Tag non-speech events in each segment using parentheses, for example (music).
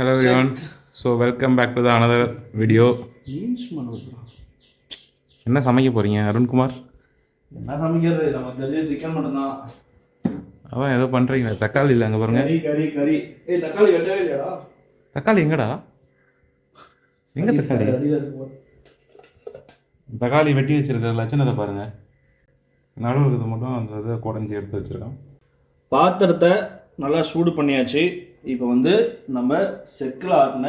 So welcome back to the another video. Means பண்ணுறோம் என்ன சமைக்க போறீங்க அருண்குமார்? என்ன சமைக்கிறது? நம்ம தெரிஞ்ச சிக்கன் மட்டும்தான் அதான் ஏதோ பண்றீங்க தக்காளி இல்லை அங்கே பாருங்க. கறி கறி கறி. ஏய் தக்காளி வெட்டவே இல்லையாடா? தக்காளி எங்கடா? எங்க தக்காளி? தக்காளி வெட்டி வச்சிருக்க லட்சணத்தை பாருங்க. நடுவில் இருக்கிறது மட்டும் அந்த இதை குடஞ்சி எடுத்து வச்சிருக்கோம். பாத்திரத்தை நல்லா சூடு பண்ணியாச்சு. இப்போ வந்து நம்ம செக்கில் ஆட்டின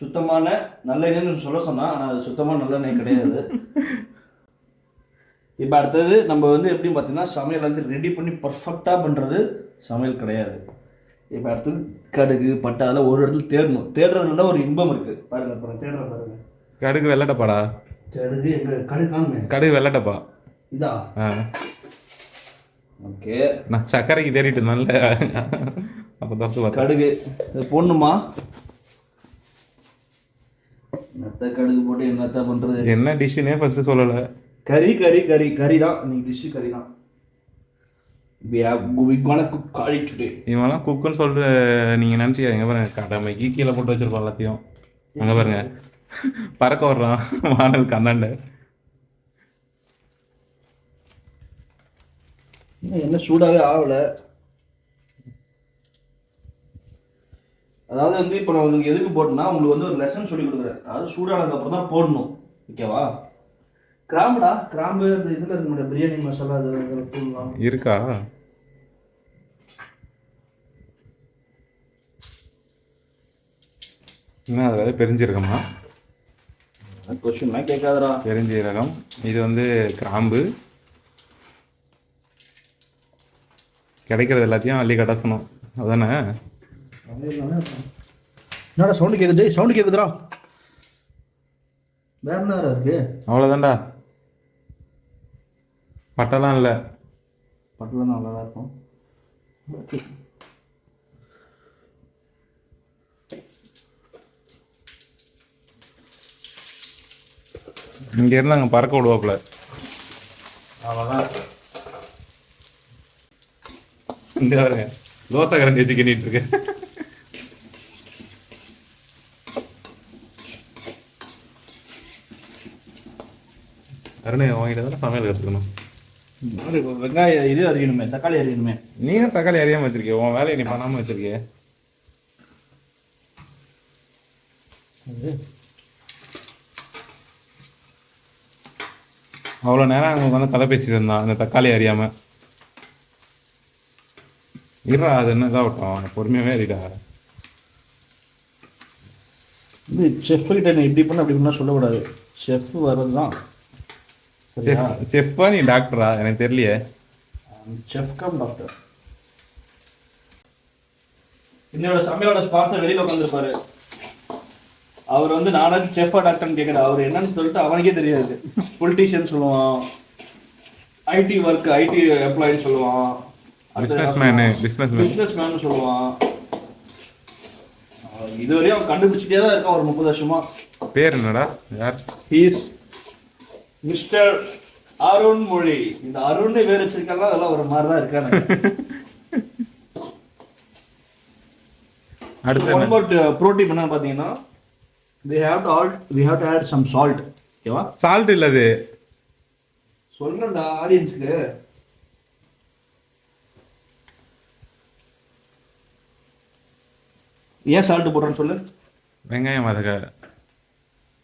சுத்தமான நல்லெண்ணெய்னு சொல்ல சொன்னால் ஆனால் அது சுத்தமான நல்லெண்ணெய் கிடையாது. இப்போ அடுத்தது நம்ம வந்து எப்படி பார்த்தீங்கன்னா சமையல் வந்து ரெடி பண்ணி பர்ஃபெக்டாக பண்ணுறது சமையல் கிடையாது. இப்போ அடுத்தது கடுகு பட்டை அதெல்லாம் ஒரு இடத்துல தேடணும். தேடுறதுல தான் ஒரு இன்பம் இருக்குது பாருங்க அப்புறம் தேடுற பாருங்க. கடுகு வெள்ளட்டப்பாடா? கடுகு எங்க கடுகு காணுமே கடுகு வெள்ளட்டப்பா. இதா? ஆ. ஓகே. நான் சர்க்கரைக்கு தேடிட்டு நல்ல அப்போ பார்த்தேன் கடுகு. இது போடணுமா? என்னத்த கடுகு போட்டு என்னத்த பண்றது? என்ன டிஷ்ஷுனே ஃபர்ஸ்ட் சொல்லலை. கறி கறி கறி கறி தான் இன்னைக்கு டிஷ்ஷு கறி தான் இவன்லாம் குக்குன்னு சொல்லிட்டு நீங்கள் நினச்சிக்காதீங்க. பாருங்க கடமைக்கு கீழே போட்டு வச்சிருப்போம் எல்லாத்தையும். அங்கே பாருங்க. பறக்க வர்றான். வானல் இன்னும் என்ன சூடாவே ஆகல. அதாவது வந்து இப்போ நான் உங்களுக்கு எதுக்கு போட்டேன்னா உங்களுக்கு வந்து ஒரு லெசன் சொல்லி கொடுக்குறேன். அதாவது சூடானதுக்கு அப்புறம் தான் போடணும். ஓகேவா கிராம்புடா? கிராம்பு இந்த இதில் இருக்க முடியாது பிரியாணி மசாலா அது தூள்லாம் இருக்கா. என்ன அதாவது பெருஞ்சீரகமா கொஸ்டின்லாம் கேட்காதடா. பெருஞ்சீரகம். இது வந்து கிராம்பு. கிடைக்கிறது எல்லாத்தையும் அள்ளி கட்டாசணும் அதானே? என்னடா சவுண்டு கேக்குது? சவுண்டு கேக்குதுடா. வேற என்ன இருக்கு? அவ்வளோதான்டா பட்டெல்லாம் இல்லை. பட்டில் நல்லா தான் இருக்கும். ஓகே. இங்க இருந்து அங்கே பறக்க விடுவாப்புல. அவ்வளோதான் இந்த பாருங்க. தோசை கரண்டி வச்சு கிண்டிட்டு இருக்கு. அருணை வாங்கிட்டு தானே சமையல் கற்றுக்கணும் வெங்காயம் இது அறியணுமே தக்காளி அறியணுமே நீ ஏன் தக்காளி அறியாம வச்சிருக்கிய? உன் வேலையை நீ பண்ணாம வச்சிருக்கிய? அவ்வளோ நேரம் அங்கே வந்து கதை பேசிட்டு இருந்தான் அந்த தக்காளி அறியாம. இருடா அது என்ன இதாகட்டும் பொறுமையாவே அறிடா. இது செஃப் கிட்ட நீ இப்படி பண்ண அப்படி பண்ணா சொல்லக்கூடாது செஃப் வர்றது தான் செஃப்பா நீ டாக்டரா? எனக்கு தெரியலையே. Chef cum doctor. என்னோட சமையலோட ஸ்பான்சர் வெளியில உட்காந்துருப்பாரு அவர் வந்து நானாச்சும் செஃபா டாக்டர்னு கேட்கல அவர் என்னன்னு சொல்லிட்டு அவனுக்கே தெரியாது. பொலிட்டீஷியன் சொல்லுவான். ஐடி ஒர்க் ஐடி எம்ப்ளாயின்னு சொல்லுவான். Business man business man business man சொல்லுவான். இதுவரையும் அவன் கண்டுபிடிச்சிட்டே தான் இருக்கான் ஒரு முப்பது வருஷமா. பேர் என்னடா? யார்? ஹீஸ் மிஸ்டர் அருண் மொழி. இந்த அருண் பேர் வச்சிருக்காங்க அதெல்லாம் ஒரு மாதிரி தான் இருக்காங்க (laughs) மோர் ப்ரோட்டீன் என்ன பார்த்தீங்கன்னா add we have to add some salt. ஓகேவா சால்ட் இல்லது சொல்றேன்டா ஆடியன்ஸ்க்கு ஏன் சால்ட் போடுறேன்னு சொல்லு? வெங்காயம் வதக்க.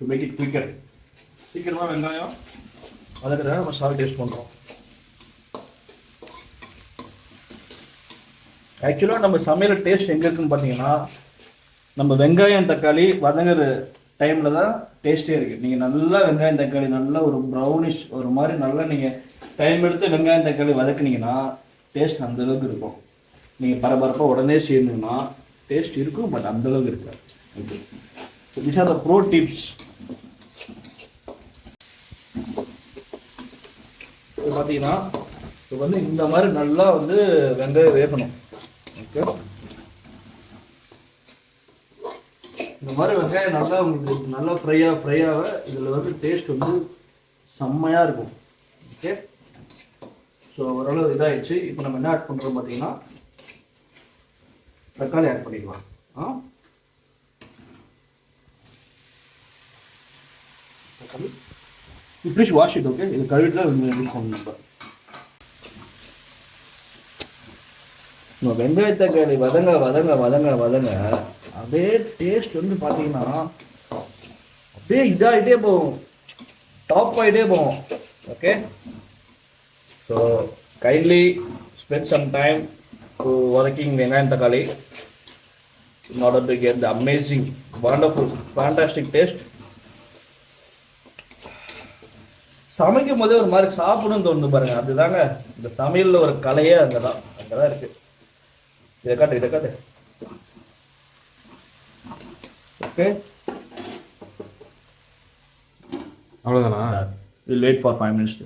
டு மேக் இட் குவிக்கர் சீக்கிரமாக வெங்காயம் வதக்குற நம்ம சால்ட் டேஸ்ட் பண்ணுறோம் ஆக்சுவலாக நம்ம சமையல் டேஸ்ட் எங்கே இருக்குன்னு பார்த்தீங்கன்னா நம்ம வெங்காயம் தக்காளி வதங்குற டைமில் தான் டேஸ்ட்டே இருக்குது நீங்கள் நல்லா வெங்காயம் தக்காளி நல்லா ஒரு ப்ரௌனிஷ் ஒரு மாதிரி நல்லா நீங்கள் டைம் எடுத்து வெங்காயம் தக்காளி வதக்குனீங்கன்னா டேஸ்ட் அந்த அளவுக்கு இருக்கும். நீங்கள் பரபரப்பாக உடனே செய்யணும்னா டேஸ்ட் இருக்கும் பட் அந்தளவுக்கு இருக்காது. Okay this are the pro tips இது பார்த்தீங்கன்னா இது வந்து இந்த மாதிரி நல்லா வந்து வெங்காயம் வேகணும். ஓகே இந்த மாதிரி வெங்காயம் நல்லா உங்களுக்கு நல்லா ஃப்ரையாக ஃப்ரையாக இதில் வந்து டேஸ்ட் வந்து செம்மையாக இருக்கும். ஓகே ஸோ ஓரளவு இதாகிடுச்சு இப்போ நம்ம என்ன ஆட் பண்ணுறோம் பார்த்தீங்கன்னா தக்காளி ஆட் பண்ணிக்கலாம். ஆ? தக்காளி? ப்ளீஸ் வாஷ் இட் ஓகே இது கழுவிட்டு தான் யூஸ் பண்ணணும் இப்போ நம்ம வெங்காய தக்காளி வதங்க வதங்க வதங்க வதங்க அப்படியே டேஸ்ட் வந்து பார்த்தீங்கன்னா அப்படியே இதாகிட்டே போகும் டாப் ஆகிட்டே போகும் okay so kindly spend some time to working வெங்காயம் தக்காளி in order to get the amazing, wonderful, fantastic taste. சமைக்கும் போதே ஒரு மாதிரி சாப்பிடணும்னு தோணுது பாருங்க. அதுதாங்க இந்த சமையல்ல ஒரு கலையே அங்கதான். அங்கதான் இருக்கு. இதை காட்டு இதை காட்டு. ஓகே. அவ்வளோதானா will wait for five minutes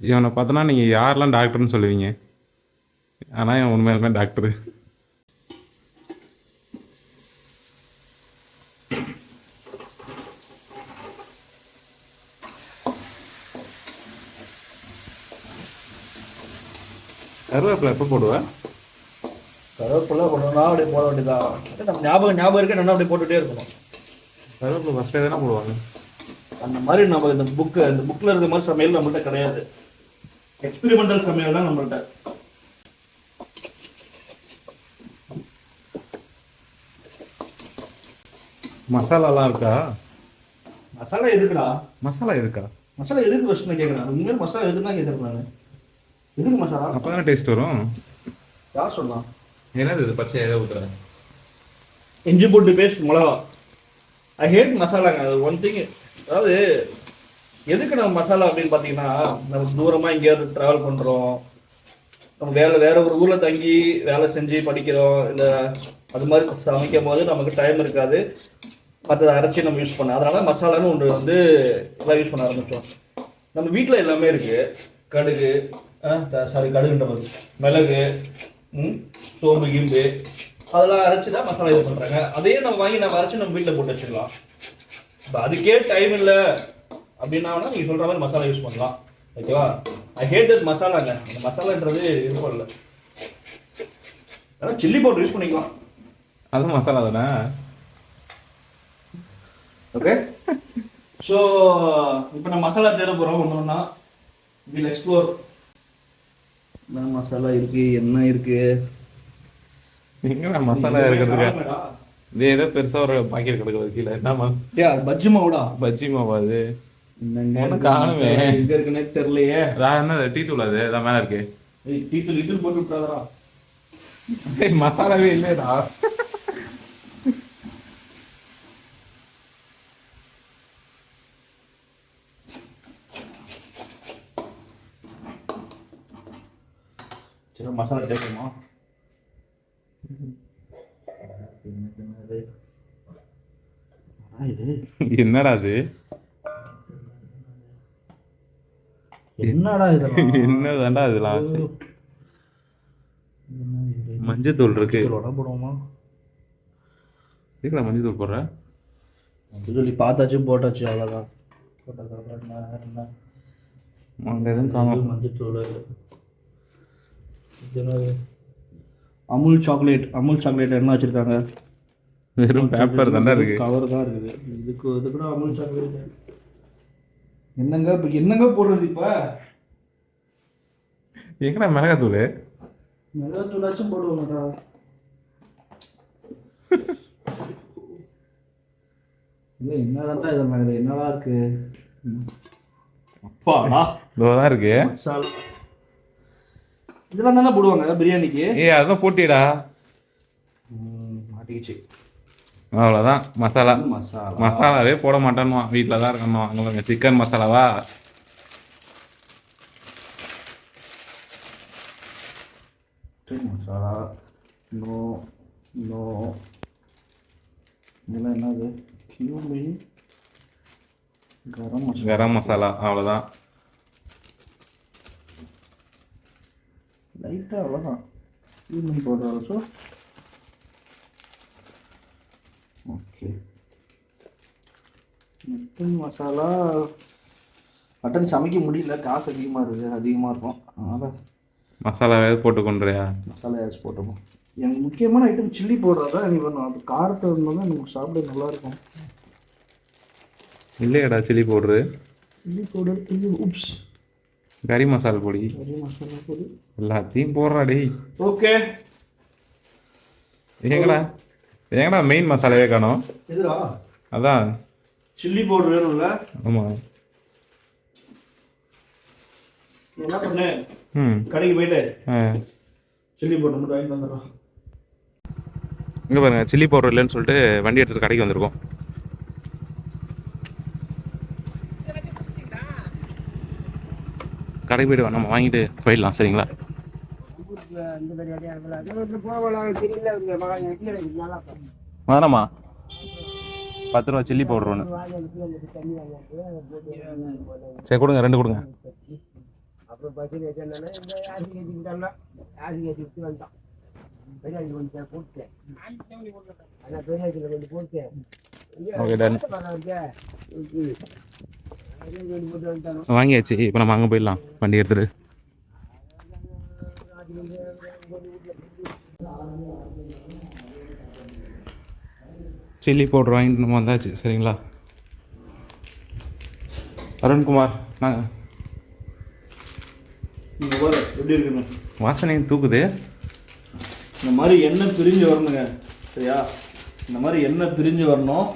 இவனை பார்த்தோன்னா நீங்கள் யாரெல்லாம் டாக்டர்னு சொல்லுவீங்க? ஆனால் இவன் உண்மையாலுமே டாக்டரு கருவேப்பிலை எப்போ போடுவேன் கருவேப்பிலை ஒன்றுனா அப்படியே போட வேண்டியதான் நம்ம ஞாபகம் ஞாபகம் இருக்க நல்லா அப்படியே போட்டுட்டே இருக்கணும். கருவேப்பிலை ஃபஸ்ட்டே தானே போடுவாங்க? அந்த மாதிரி நம்ம இந்த புக்கு இந்த புக்கில் இருக்க மாதிரி சமையல் நம்மள்ட்ட கிடையாது. எக்ஸ்பெரிமெண்டல் சமையல் தான் நம்மள்ட்ட. மசாலாலாம் இருக்கா? மசாலா எதுக்குடா? மசாலா இருக்கா மசாலா எதுக்கு நான் கேட்குறேன் உண்மையில மசாலா எதுக்கு தான் கேட்குறேன் நான். எதுக்கு மசாலா அப்போ தானே டேஸ்ட் வரும். யார் சொல்லலாம் என்னது இது? பச்சை எதை ஊற்றுறேன் இஞ்சி போட்டு பேஸ்ட் மிளகா. ஐ ஹேட் மசாலாங்க. அது ஒன் திங் அதாவது எதுக்கு நம்ம மசாலா அப்படின்னு பார்த்தீங்கன்னா நம்ம தூரமாக எங்கேயாவது ட்ராவல் பண்ணுறோம் நம்ம வேலை வேற ஒரு ஊரில் தங்கி வேலை செஞ்சு படிக்கிறோம். இல்லை அது மாதிரி சமைக்கும் போது நமக்கு டைம் இருக்காது. மற்றதை அரைச்சி நம்ம யூஸ் பண்ண அதனால மசாலான்னு ஒன்று வந்து எல்லாம் யூஸ் பண்ண ஆரம்பித்தோம் நம்ம வீட்டில் எல்லாமே இருக்கு. கடுகு சாரி கடுகுன்ற மாதிரி. மிளகு ம், சோம்பு கிம்பு அதெல்லாம் அரைச்சி தான் மசாலா யூஸ் பண்ணுறாங்க அதையே நம்ம வாங்கி நம்ம அரைச்சி நம்ம வீட்டில் போட்டு வச்சுக்கலாம். இப்போ அதுக்கே டைம் இல்லை அப்படின்னா நீங்கள் சொல்கிற மாதிரி மசாலா யூஸ் பண்ணலாம். ஓகேவா? ஐ ஹேட் தட் மசாலாங்க. அந்த மசாலான்றது இருக்கும் இல்லை. அதான் சில்லி பவுடர் யூஸ் பண்ணிக்கலாம். அதுவும் மசாலா தானே? ஓகே ஸோ இப்போ நம்ம மசாலா தேட போகிறோம் ஒன்று ஒன்றா வில் எக்ஸ்ப்ளோர் என்ன மசாலா இருக்கு என்ன இருக்கு? எங்கடா மசாலா இருக்கிறதுக்கு இது ஏதோ பெருசா ஒரு பாக்கெட் கிடக்குது கீழே. என்னமா யா பஜ்ஜி மாவுடா. பஜ்ஜி மாவா அது. காணுமே. எங்க இருக்குன்னே தெரியலையே. ரா என்ன டீ தூள் அது? அதான் மேல இருக்கு. ஏய், டீத்தூள் இத்தூள் போட்டு விட்டாதரா மசாலாவே இல்லையடா சரி மசாலா இது. என்னடா அது? என்னடா இதெல்லாம்? என்னதான்டா இதெல்லாம் ஆச்சு? மஞ்சள் தூள் இருக்கு. போடுவோமா எதுக்குடா மஞ்சள் தூள் போடுற? சொல்லி பார்த்தாச்சு போட்டாச்சு அவ்வளோதான் போட்டதுக்கப்புறம் என்ன மஞ்சத்தூள்? அமுல் சாக்லேட் அமுல் சாக்லேட் என்ன வச்சிருக்காங்க? வெறும் பேப்பர் தான்டா இருக்கு. கவர் தான் இருக்குது. இதுக்கு இது கூட அமுல் சாக்லேட். என்னங்க இப்போ என்னங்க போடுறது இப்போ? எங்கடா மிளகாய் தூள் மிளகாத்தூளாச்சும் போடுவாங்கடா இல்லை என்னதான்டா இது மேலே என்னடா இருக்கு? அப்பாடா. இதோதான் இருக்கு. மசாலா இதெல்லாம் தானே போடுவாங்க பிரியாணிக்கு. ஏய் அதான் போட்டிடா மாட்டிக்கிச்சு. அவ்வளோதான் மசாலா. மசாலா. மசாலாவே போட மாட்டேன்னுவான் வீட்டில் தான் இருக்கணும் அங்கே சிக்கன் மசாலாவா? மசாலா. நோ நோ இதெல்லாம் என்னது? கியூமி கரம் மசாலா. கரம் மசாலா அவ்வளோதான் லைட்டாக அவ்வளோதான் கியூமி powder also okay mutton masala mutton சமைக்க முடியல. காசு அதிகமாக இருக்குது. அதிகமாக இருக்கும். அதனால் மசாலாவே போட்டு கொண்டுறியா? மசாலா ஏதாச்சும் போட்டுப்போம் எனக்கு முக்கியமான ஐட்டம் சில்லி பவுடர் தான் எனக்கு வேணும். அது காரத்தை இருந்தால் தான் நமக்கு சாப்பிட நல்லா இருக்கும். இல்லையாடா chilli powder chilli powder oops. கறி மசாலா பொடி. கறி மசாலா பொடி எல்லாத்தையும் போடுறா டேய் ஓகே. எங்கடா? எங்கடா மெயின் மசாலாவே காணோம்? அதான். சில்லி பவுடர் வேணும்ல? ஆமாம் நீ என்ன பண்ணு? ம். கடைக்கு போயிட்டு சில்லி பவுடர் மட்டும் வாங்கிட்டு வந்துடுறோம். இங்கே பாருங்க சில்லி பவுடர் இல்லைன்னு சொல்லிட்டு வண்டி எடுத்துட்டு கடைக்கு வந்திருக்கோம். கடைக்கு போயிட்டு நம்ம வாங்கிட்டு போயிடலாம் சரிங்களா? வேணாமா பத்து ரூபா சில்லி பவுடர் ஒன்று சரி கொடுங்க ரெண்டு கொடுங்க. ஓகே டன் வாங்கியாச்சு. இப்போ நம்ம அங்கே போயிடலாம். வண்டி எடுத்துட்டு. சில்லி பவுடர் வாங்கிட்டு நம்ம வந்தாச்சு. சரிங்களா? அருண்குமார் நாங்கள் எப்படி இருக்குன்னு. வாசனையும் தூக்குது. இந்த மாதிரி எண்ணெய் பிரிஞ்சு வரணுங்க. சரியா? இந்த மாதிரி எண்ணெய் பிரிஞ்சு வரணும்.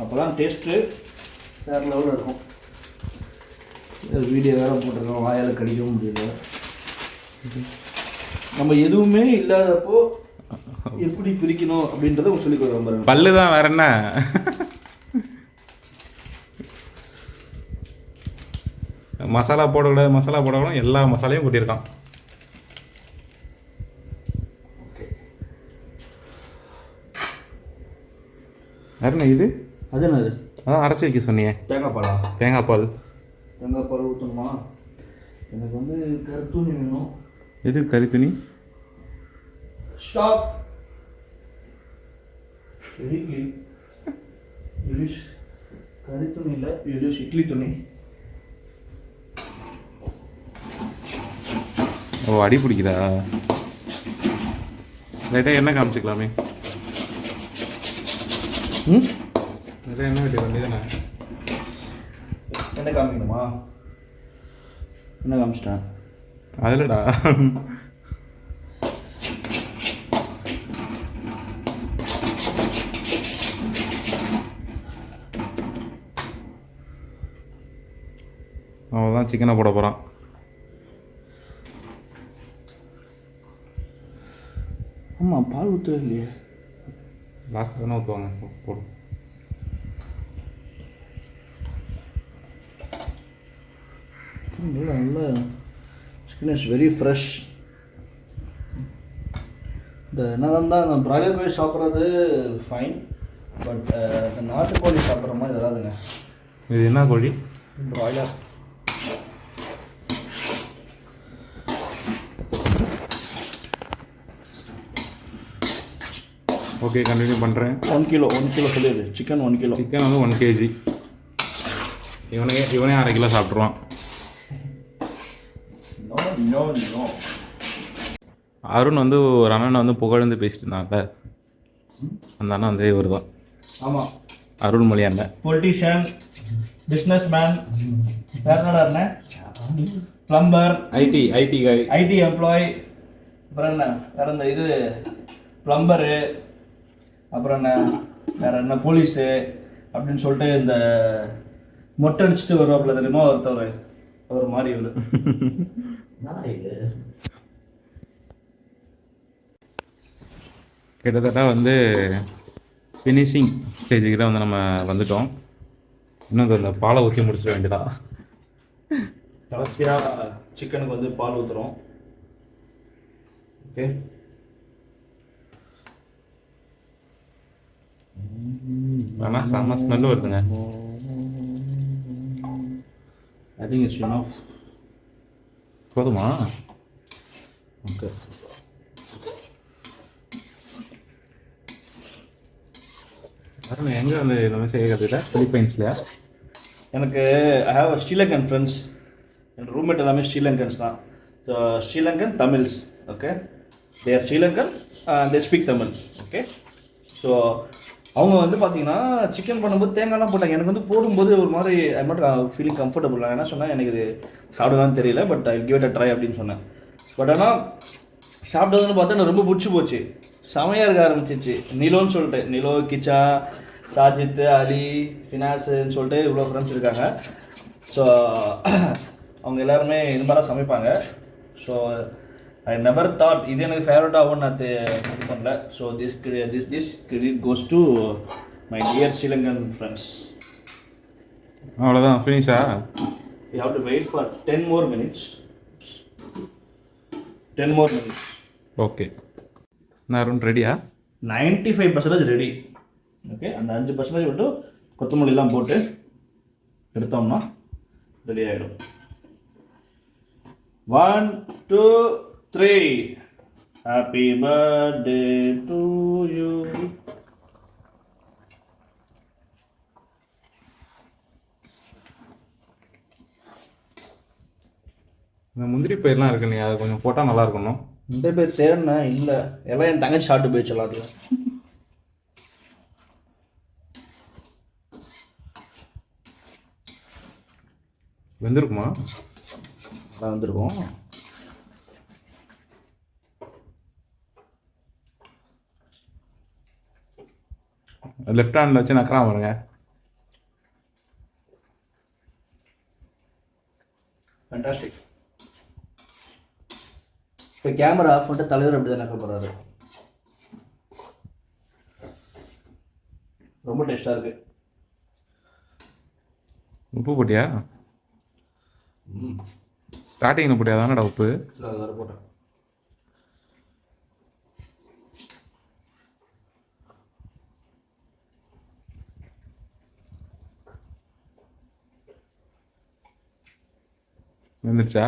அப்போ தான் டேஸ்ட்டு வேறு லெவலில் இருக்கும். வீடியோ வேறு போட்டிருக்கோம். வாயால் கடிக்கவும் முடியல. நம்ம எதுவுமே இல்லாதப்போ எப்படி பிரிக்கணும் அப்படின்றத உங்களுக்கு சொல்லி கொடுக்குறேன் பாருங்க பல்லு தான் வேற என்ன? மசாலா போடக்கூடாது மசாலா போடக்கூடாது எல்லா மசாலையும் கொட்டியிருக்கான். வேற என்ன இது? அது என்னது? அதான் அரைச்சி வைக்க சொன்னியே. தேங்காய் பாலா? தேங்காய் பால். தேங்காய் பால் ஊற்றணுமா எனக்கு வந்து கருத்துணி வேணும். எது கறி துணி ஸ்டாப் வெரி க்ளீன் யூஸ் கறி துணி இல்லை யூஸ் இட்லி துணி. ஓ அடி பிடிக்குதா? லைட்டாக என்ன காமிச்சிக்கலாமே. ம்? லைட்டாக என்ன வெட்டி வேண்டியதானே என்ன காமிக்கணுமா? என்ன காமிச்சிட்டேன்? அதுலடா. அவன் தான் சிக்கனை போட போகிறான் ஆமாம் பால் ஊற்றவே இல்லையே. லாஸ்ட்டில் தானே ஊற்றுவாங்க போடும் நல்லா நல்ல சிக்கன் இஸ் வெரி ஃப்ரெஷ் இந்த என்னதான் தான் இந்த பிராய்லர் கோழி சாப்பிட்றது ஃபைன் பட் இந்த நாட்டுக்கோழி சாப்பிட்ற மாதிரி வராதுங்க. இது என்ன கோழி? பிராய்லர் ஓகே கண்டினியூ பண்ணுறேன் ஒன் கிலோ ஒன் கிலோ சொல்லிடு. சிக்கன் ஒன் கிலோ சிக்கன் வந்து ஒன் கேஜி இவனே இவனே அரை கிலோ சாப்பிட்ருவான். நோ நோ அருண் வந்து ஒரு அண்ணன் வந்து புகழ்ந்து பேசிட்டு இருந்தாங்கல்ல அந்த அண்ணன் வந்து இவர் தான் ஆமாம் அருள்மொழி அண்ணன். பொலிட்டிஷியன் பிஸ்னஸ் மேன் வேறு என்னடா அண்ணன் plumber IT IT guy IT employee அப்புறம் என்ன? வேற இந்த இது ப்ளம்பரு அப்புறம் என்ன? வேற என்ன போலீஸு அப்படின்னு சொல்லிட்டு இந்த மொட்டை அடிச்சுட்டு வருவாப்புல தெரியுமா? ஒருத்தவர். அவர் மாதிரி இவரு. (laughs) கிட்டத்தட்ட வந்து ஃபினிஷிங் ஸ்டேஜுக்கிட்ட வந்து நம்ம வந்துட்டோம். இன்னும் இதில் பாலை ஊற்றி முடிச்சிட வேண்டியதான் கடைசியாக சிக்கனுக்கு வந்து பால் ஊற்றுறோம் ஓகே ஆனால் செம்ம ஸ்மெல்லு வருதுங்க. ஐ திங்க் இட்ஸ் ஆஃப் போதுமா? ஓகே. அருண் எங்கே வந்து எல்லாமே செய்ய கற்றுக்கிட்ட பிலிப்பைன்ஸ்லையா எனக்கு ஐ ஹாவ் ஸ்ரீலங்கன் ஃப்ரெண்ட்ஸ் என் ரூம்மேட் எல்லாமே ஸ்ரீலங்கன்ஸ் தான். So Sri Lankan Tamils okay there Sri Lankan they speak Tamil okay so அவங்க வந்து பார்த்தீங்கன்னா சிக்கன் பண்ணும்போது தேங்காய்லாம் போட்டாங்க. எனக்கு வந்து போடும்போது ஒரு மாதிரி ஐ நாட் ஃபீலிங் கம்ஃபர்டபுள் என்ன சொன்னேன் எனக்கு இது சாப்பிடுவான்னு தெரியல but I give it a try அப்படின்னு சொன்னேன். பட் ஆனால் சாப்பிட்டதுன்னு பார்த்தா எனக்கு ரொம்ப பிடிச்சி போச்சு. செமையாக இருக்க ஆரம்பிச்சிச்சு. நிலோன்னு சொல்லிட்டு நிலோ கிச்சா சாஜித் அலி ஃபினாஸுன்னு சொல்லிட்டு இவ்வளோ ஃப்ரெண்ட்ஸ் இருக்காங்க. ஸோ அவங்க எல்லாருமே இது மாதிரி சமைப்பாங்க. ஸோ ஐ நெவர் தாட் இது எனக்கு ஃபேவரட் ஆகும்னு நான் இது பண்ணல. So this this this credit goes to my dear Sri Lankan friends அவ்வளோதான் ஃபினிஷா you have to wait for ten more minutes ten more minutes okay நான் அருண் ரெடியா ninety five percentage ready okay அந்த அஞ்சு பர்சன்டேஜ் மட்டும் கொத்தமல்லிலாம் போட்டு எடுத்தோம்னா ரெடி ஆகிடும் one two three happy birthday to you இந்த முந்திரி பயிரெலாம் இருக்கு நீ அதை கொஞ்சம் போட்டால் நல்லா இருக்கணும் இந்த பேர் சேரண்ணா இல்லை எல்லாம் என் தங்கச்சி ஷார்ட்டு போயிடுச்சு எல்லாத்தையும் வெந்திருக்குமா? அதான் வந்திருக்கோம். லெஃப்ட் ஹேண்டில் வச்சு நக்கறான் பாருங்க. ஃபண்டாஸ்டிக் இப்போ கேமரா ஆஃப் பண்ணிட்டு தலைவர் அப்படி தான் நக்க போகிறாரு ரொம்ப டேஸ்ட்டாக இருக்கு. உப்பு போட்டியா? ஸ்டார்டிங்கில் போட்டியா? தானடா உப்பு. போட்டேன். வந்துருச்சா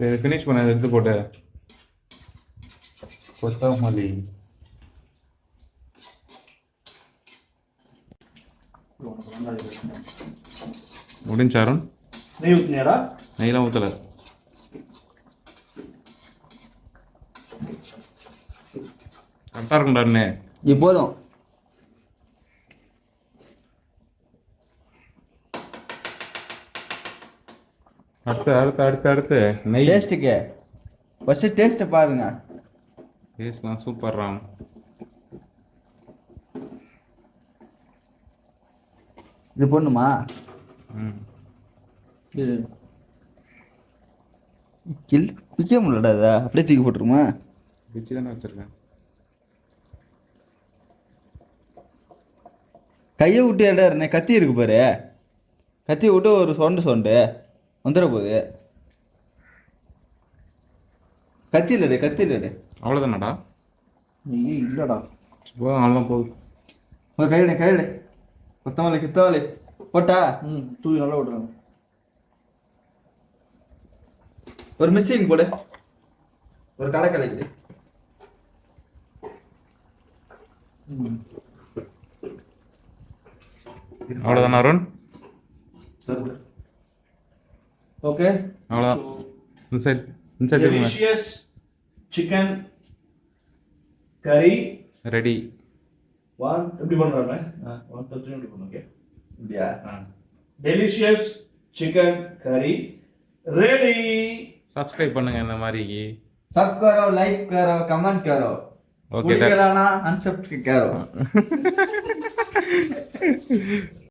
சரி ஃபினிஷ் பண்ண எடுத்து போட்டு. கொத்தமல்லி. முடிஞ்சா அருண்? நெய் ஊற்றினியாடா நெய்லாம் ஊற்றலை கரெக்டாக இருக்கும்டா அண்ணே இப்போதும் அடுத்து அடுத்து அடுத்து அடுத்து. நெய். டேஸ்ட்டுக்கு. ஃபஸ்ட்டு டேஸ்ட்டை பாருங்க. டேஸ்ட்லாம் சூப்பர் ராம். இது பொண்ணுமா ம். கில் பிக்க முடியலடா அதை அப்படியே தூக்கி போட்டுருமா? பிச்சு தானே வச்சுருக்கேன். கையை விட்டு இடம் கத்தி இருக்கு பாரு. கத்தியை விட்டு ஒரு சொண்டு சொண்டு. வந்துட போகுது கத்தி இல்லடே கத்தி இல்லடே. அவ்வளோதானடா நெய் இல்லைடா சும்மா நல்லா போகுது ஒரு கையில கையில கொத்தமல்லி கித்தமல்லி. போட்டா? ம் தூவி நல்லா விட்றாங்க ஒரு மிஸ்ஸிங் போடு. ஒரு கடை கலைக்குது அவ்வளோதானே அருண்? ஓகே அவ்வளோதான் இந்த சைட் இந்த சைட் திரும்புங்க டெலிஷியஸ் சிக்கன் கறி ரெடி ஒன் எப்படி பண்ணுறாங்க ஒன் டூ த்ரீ எப்படி பண்ணுங்க ஓகே அப்படியா டெலிஷியஸ் சிக்கன் கறி ரெடி சப்ஸ்கிரைப் பண்ணுங்க இந்த மாதிரி सब करो लाइक करो कमेंट करो Okay, पूरी that- कराना अनसब्सक्राइब करो